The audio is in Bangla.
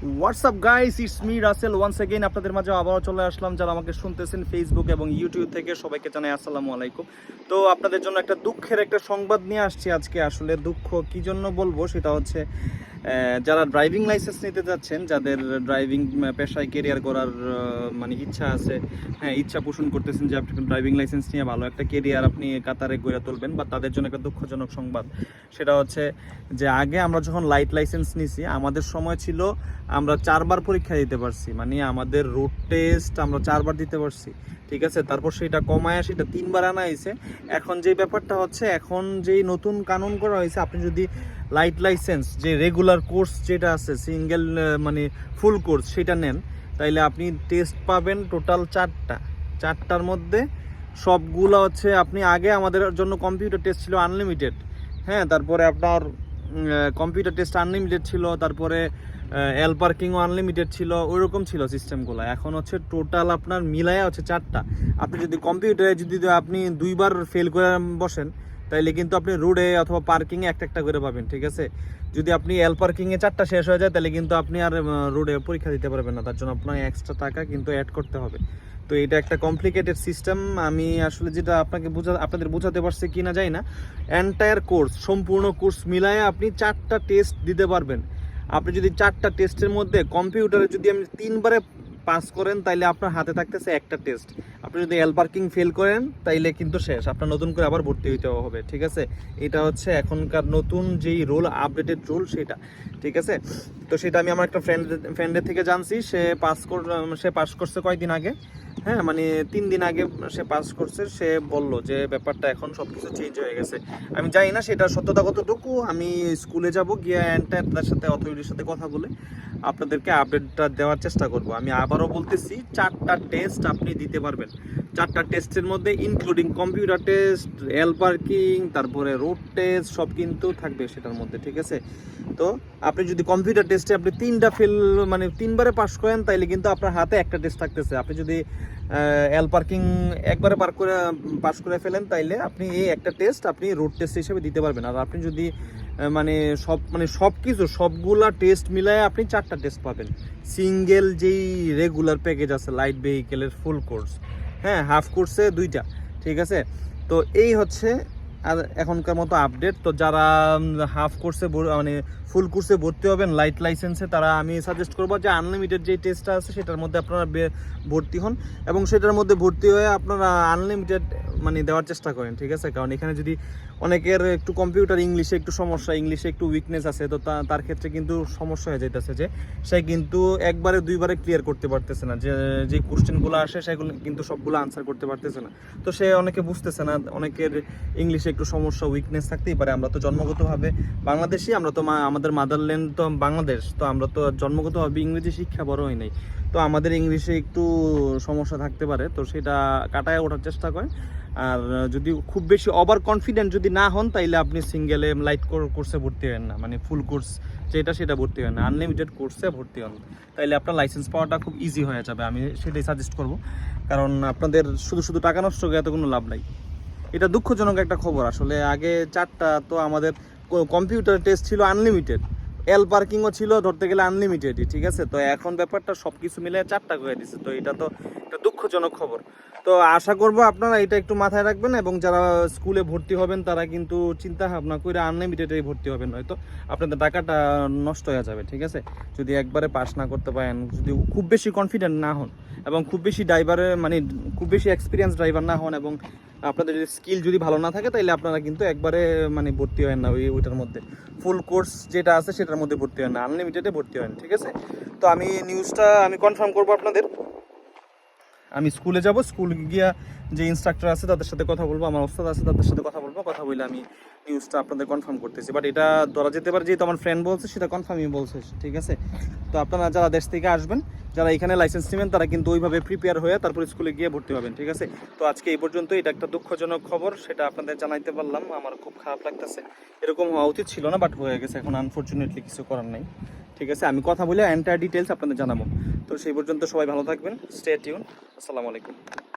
WhatsApp guys it's me Rasel once again আপনাদের মাঝে আবারও চলে আসলাম। যারা আমাকে শুনতেছেন ফেসবুক এবং ইউটিউব থেকে, সবাইকে জানাই আসসালামু আলাইকুম। তো আপনাদের জন্য একটা দুঃখের একটা সংবাদ নিয়ে আসছি আজকে। আসলে দুঃখ কি জন্য বলব? সেটা হচ্ছে যারা ড্রাইভিং লাইসেন্স নিতে যাচ্ছেন, যাদের ড্রাইভিং পেশায় কেরিয়ার করার মানে ইচ্ছা আছে হ্যাঁ ইচ্ছা পোষণ করতেছেন যে আপনি ড্রাইভিং লাইসেন্স নিয়ে ভালো একটা কেরিয়ার আপনি কাতারে গড়ে তুলবেন বা তাদের জন্য একটা দুঃখজনক সংবাদ। সেটা হচ্ছে যে আগে আমরা যখন লাইট লাইসেন্স নিছি, আমাদের সময় ছিল আমরা চারবার পরীক্ষা দিতে পারছি মানে আমাদের রোড টেস্ট আমরা চারবার দিতে পারছি। ঠিক আছে? তারপর সেটা কমায় সেটা তিনবার আনা হয়েছে। এখন যে ব্যাপারটা হচ্ছে, এখন যেই নতুন কানুন করা হয়েছে, আপনি যদি লাইট লাইসেন্স যে রেগুলার কোর্স যেটা আছে সিঙ্গেল মানে ফুল কোর্স সেটা নেন, তাইলে আপনি টেস্ট পাবেন টোটাল চারটা। চারটার মধ্যে সবগুলো হচ্ছে আপনি আগে আমাদের জন্য কম্পিউটার টেস্ট ছিল আনলিমিটেড হ্যাঁ তারপরে আপনার কম্পিউটার টেস্ট আনলিমিটেড ছিল, তারপরে এল পার্কিংও আনলিমিটেড ছিল, ওইরকম ছিল সিস্টেমগুলো এখন হচ্ছে টোটাল আপনার মিলায়া হচ্ছে চারটা। আপনি যদি কম্পিউটারে যদি আপনি দুইবার ফেল করে বসেন, তাইলে কিন্তু আপনি রোডে অথবা পার্কিংয়ে একটা একটা করে পাবেন, ঠিক আছে? যদি আপনি এল পার্কিংয়ে চারটা শেষ হয়ে যায় তাহলে কিন্তু আপনি আর রোডে পরীক্ষা দিতে পারবেন না। তার জন্য আপনার এক্সট্রা টাকা কিন্তু অ্যাড করতে হবে। তো এটা একটা কমপ্লিকেটেড সিস্টেম আমি আসলে যেটা আপনাকে বোঝা, আপনাদের বোঝাতে পারছি কি না যাই না। এন্টায়ার কোর্স সম্পূর্ণ কোর্স মিলায়ে আপনি চারটা টেস্ট দিতে পারবেন। আপনি যদি চারটা টেস্টের মধ্যে কম্পিউটারে যদি আপনি তিনবারে পাস করেন তাহলে আপনার হাতে থাকতেছে একটা টেস্ট আপনি যদি এল পার্কিং ফেল করেন, তাইলে কিন্তু শেষ। আপনার নতুন করে আবার ভর্তি হইতে হবে, ঠিক আছে? এটা হচ্ছে এখনকার নতুন যেই রোল আপডেটেড রোল সেটা, ঠিক আছে? তো সেটা আমি আমার একটা ফ্রেন্ড ফ্রেন্ডের থেকে জানছি। সে পাস কর, সে পাস করছে কয়েকদিন আগে? হ্যাঁ মানে তিন দিন আগে সে পাস করছে। সে বলল যে, ব্যাপারটা এখন সব কিছু চেঞ্জ হয়ে গেছে। আমি জানি না সেটা সত্যতা কতটুকু। আমি স্কুলে যাব, গিয়ে এন্টার তার সাথে অথরিটির সাথে কথা বলে আপনাদেরকে আপডেটটা দেওয়ার চেষ্টা করব। আমি আবারও বলতেছি, চারটা টেস্ট আপনি দিতে পারবেন। চারটা টেস্টের মধ্যে including computer test L parking তারপরে রোড টেস্ট সব কিন্তু থাকবে সেটার মধ্যে, ঠিক আছে? তো আপনি যদি কম্পিউটার টেস্টে আপনি তিনটা ফেল মানে তিনবারে পাস করেন, তাইলে কিন্তু আপনার হাতে একটা টেস্ট থাকতেছে। আপনি যদি এল পার্কিং একবারে পার করে পাস করে ফেলেন, তাইলে আপনি এই একটা টেস্ট আপনি রোড টেস্ট হিসেবে দিতে পারবেন। আর আপনি যদি মানে সব মানে সব কিছু সবগুলা টেস্ট মিলায় আপনি চারটা টেস্ট পাবেন। সিঙ্গেল যেই রেগুলার প্যাকেজ আছে লাইট ভেহিকেলের ফুল কোর্স হ্যাঁ হাফ কোর্সে দুইটা, ঠিক আছে? তো এই হচ্ছে আর এখনকার মতো আপডেট তো যারা হাফ কোর্সে মানে ফুল কোর্সে ভর্তি হবেন লাইট লাইসেন্সে তারা আমি সাজেস্ট করব যে আনলিমিটেড যে টেস্টটা আছে, সেটার মধ্যে আপনারা ভর্তি হন। এবং সেটার মধ্যে ভর্তি হয়ে আপনারা আনলিমিটেড মানে দেওয়ার চেষ্টা করেন, ঠিক আছে? কারণ এখানে যদি অনেকের একটু কম্পিউটার ইংলিশে একটু সমস্যা ইংলিশে একটু উইকনেস আছে, তো তার ক্ষেত্রে কিন্তু সমস্যা হয়ে যাইতেছে যে, সে কিন্তু একবারে দুইবারে ক্লিয়ার করতে পারতেছে না। যে যে কোশ্চেনগুলো আসে, সেগুলো কিন্তু সবগুলো আনসার করতে পারতেছে না। তো সে অনেকে বুঝতেছে না, অনেকের ইংলিশে একটু সমস্যা উইকনেস থাকতেই পারে। আমরা তো জন্মগতভাবে বাংলাদেশি, আমরা তো আমাদের মাদারল্যান্ড তো বাংলাদেশ, তো আমরা তো জন্মগতভাবে ইংরেজি শিক্ষা বড় হয় নাই। তো আমাদের ইংলিশে একটু সমস্যা থাকতে পারে, তো সেটা কাটায় ওঠার চেষ্টা করে আর যদি খুব বেশি ওভার কনফিডেন্ট যদি না হন, তাইলে আপনি সিঙ্গেলে লাইট কোর্সে ভর্তি হন না মানে ফুল কোর্স যেটা সেটা ভর্তি হন না আনলিমিটেড কোর্সে ভর্তি হন। তাইলে আপনার লাইসেন্স পাওয়াটা খুব ইজি হয়ে যাবে, আমি সেটাই সাজেস্ট করব। কারণ আপনাদের শুধু শুধু টাকা নষ্ট করে এত কোনো লাভ নাই। এটা দুঃখজনক একটা খবর, আসলে আগে চারটা তো আমাদের কম্পিউটার টেস্ট ছিল আনলিমিটেড এল পার্কিংও ছিল ধরতে গেলে আনলিমিটেডই ঠিক আছে? তো এখন ব্যাপারটা সব কিছু মিলে চারটা করে দিচ্ছে তো এটা তো একটা দুঃখজনক খবর। তো আশা করব আপনারা এটা একটু মাথায় রাখবেন এবং যারা স্কুলে ভর্তি হবেন, তারা কিন্তু চিন্তা ভাবনা করে আনলিমিটেডেই ভর্তি হবেন হয়তো আপনাদের টাকাটা নষ্ট হয়ে যাবে, ঠিক আছে? যদি একবারে পাস না করতে পারেন, যদি খুব বেশি কনফিডেন্ট না হন এবং খুব বেশি ড্রাইভারে মানে খুব বেশি এক্সপিরিয়েন্স ড্রাইভার না হন এবং আপনাদের যদি স্কিল যদি ভালো না থাকে তাহলে আপনারা কিন্তু একবারে মানে ভর্তি হয় না ওই, ওইটার মধ্যে। ফুল কোর্স যেটা আছে, সেটার মধ্যে ভর্তি হয় না। আনলিমিটেডে ভর্তি হয় না ঠিক আছে? তো আমি নিউজটা আমি কনফার্ম করব আপনাদের। আমি স্কুলে যাব, স্কুল গিয়া যে ইনস্ট্রাক্টর আছে তাদের সাথে কথা বলব, আমার ওস্তাদ আছে তাদের সাথে কথা বলব, কথা বলে আমি নিউজটা আপনাদের কনফার্ম করতেছি। বাট এটা ধরা যেতে পারে, যেহেতু আমার ফ্রেন্ড বলছে, সেটা কনফার্মই বলছে, ঠিক আছে? তো আপনারা যারা দেশ থেকে আসবেন, যারা এখানে লাইসেন্স নেবেন, তারা কিন্তু ওইভাবে প্রিপেয়ার হয়ে তারপর স্কুলে গিয়ে ভর্তি হবেন, ঠিক আছে? তো আজকে এই পর্যন্ত এটা একটা দুঃখজনক খবর, সেটা আপনাদের জানাইতে পারলাম, আমার খুব খারাপ লাগতেছে। এরকম হওয়া উচিত ছিল না বাট হয়ে গেছে, এখন আনফর্চুনেটলি কিছু করার নেই। ঠিক আছে, আমি কথা বলে এন্টার ডিটেলস আপনাদের জানাব। তো সেই পর্যন্ত সবাই ভালো থাকবেন স্টে টিউন আসসালামু আলাইকুম।